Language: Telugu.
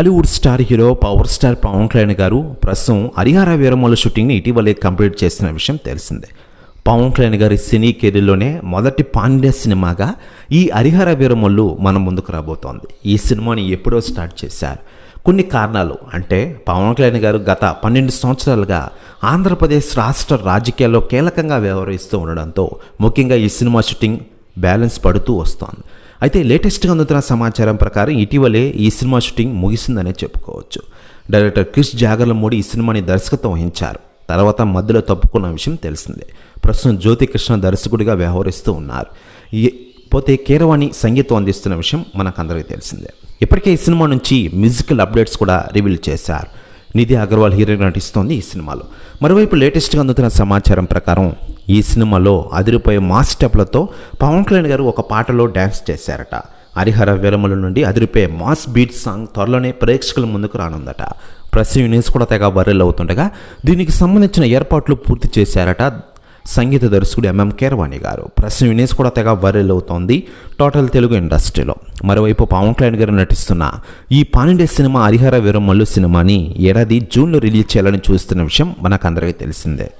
Tollywood star hero power star Pawan Kalyan గారు ప్రస్తుతం హరిహర వీరమల షూటింగ్ని ఇటీవలే కంప్లీట్ చేసిన విషయం తెలిసిందే. పవన్ కళ్యాణ్ గారి సినీ కెరీర్లోనే మొదటి పాండ్య సినిమాగా ఈ హరిహర వీరమల్లు మన ముందుకు రాబోతోంది. ఈ సినిమాని ఎప్పుడో స్టార్ట్ చేశారు. కొన్ని కారణాలు అంటే పవన్ కళ్యాణ్ గారు గత పన్నెండు సంవత్సరాలుగా ఆంధ్రప్రదేశ్ రాష్ట్ర రాజకీయాల్లో కీలకంగా వ్యవహరిస్తూ ఉండడంతో ముఖ్యంగా ఈ సినిమా షూటింగ్ బ్యాలెన్స్ పడుతూ వస్తోంది. అయితే లేటెస్ట్గా అందుతున్న సమాచారం ప్రకారం ఇటీవలే ఈ సినిమా షూటింగ్ ముగిసిందనే చెప్పుకోవచ్చు. డైరెక్టర్ క్రిష్ జాగర్లమూడి ఈ సినిమాని దర్శకత్వం వహించారు. తర్వాత మధ్యలో తప్పుకున్న విషయం తెలిసిందే. ప్రస్తుతం జ్యోతికృష్ణ దర్శకుడిగా వ్యవహరిస్తూ ఉన్నారు. ఈ- పోతే కీరవాణి సంగీతం అందిస్తున్న విషయం మనకందరికీ తెలిసిందే. ఇప్పటికే ఈ సినిమా నుంచి మ్యూజికల్ అప్డేట్స్ కూడా రివీల్ చేశారు. నిధి అగర్వాల్ హీరోయిన్ నటిస్తోంది ఈ సినిమాలో. మరోవైపు లేటెస్ట్గా అందుతున్న సమాచారం ప్రకారం ఈ సినిమాలో అదిరిపోయే మాస్ స్టెప్లతో పవన్ కళ్యాణ్ గారు ఒక పాటలో డ్యాన్స్ చేశారట. హరిహర విరమల నుండి అదిరిపోయే మాస్ బీట్ సాంగ్ త్వరలోనే ప్రేక్షకుల ముందుకు రానుందట. ప్రెస్ యూనియన్స్ కూడా తెగ వైరల్ అవుతుండగా దీనికి సంబంధించిన ఏర్పాట్లు పూర్తి చేశారట సంగీత దర్శకుడు ఎంఎం కేరవాణి గారు. ప్రశ్న యూనియన్స్ కూడా తెగ వైరల్ అవుతోంది టోటల్ తెలుగు ఇండస్ట్రీలో. మరోవైపు పవన్ కళ్యాణ్ గారు నటిస్తున్న ఈ పానిండే సినిమా హరిహర వీరమల్లు సినిమాని ఏడాది జూన్లో రిలీజ్ చేయాలని చూస్తున్న విషయం మనకందరికీ తెలిసిందే.